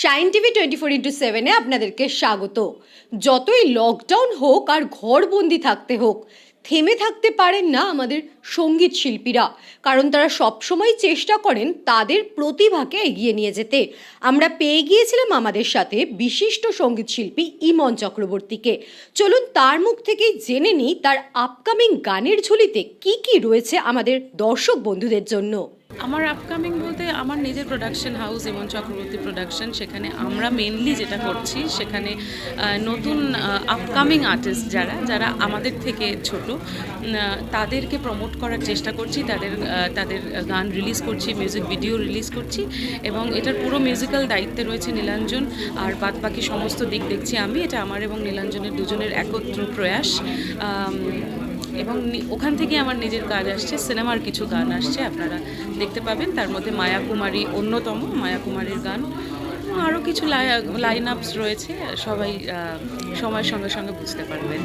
Shine TV twenty four into সেভেনে আপনাদেরকে স্বাগত। যতই লকডাউন হোক আর ঘরবন্দি থাকতে হোক, থেমে থাকতে পারেন না আমাদের সংগীত শিল্পীরা, কারণ তারা সবসময় চেষ্টা করেন তাদের প্রতিভাকে এগিয়ে নিয়ে যেতে। আমরা পেয়ে গিয়েছিলাম আমাদের সাথে বিশিষ্ট সংগীত শিল্পী ইমন চক্রবর্তীকে। চলুন তার মুখ থেকেই জেনে নিই, তার আপকামিং গানের ঝুলিতে কি কি রয়েছে আমাদের দর্শক বন্ধুদের জন্য। আমার আপকামিং বলতে আমার নিজের production house Imon Chakraborty production সেখানে আমরা মেনলি যেটা করছি, সেখানে নতুন আপকামিং আর্টিস্ট যারা যারা আমাদের থেকে ছোট তাদেরকে প্রমোট করার চেষ্টা করছি, তাদের তাদের গান রিলিজ করছি মিউজিক ভিডিও রিলিজ করছি, এবং এটার পুরো মিউজিক্যাল দায়িত্বে রয়েছে নীলাঞ্জন, আর বাদ বাকি সমস্ত দিক দেখছি আমি, এটা আমার এবং নীলাঞ্জনের দুজনের একত্র প্রয়াস এবং ওখান থেকে আমার নিজের কাজ আসছে, সিনেমার কিছু গান আসছে, আপনারা দেখতে পাবেন। তার মধ্যে মায়া কুমারী অন্যতম মায়া কুমারীর গান। আরও কিছু লাইন আপস রয়েছে, সবাই সময়ের সঙ্গে সঙ্গে বুঝতে পারবেন।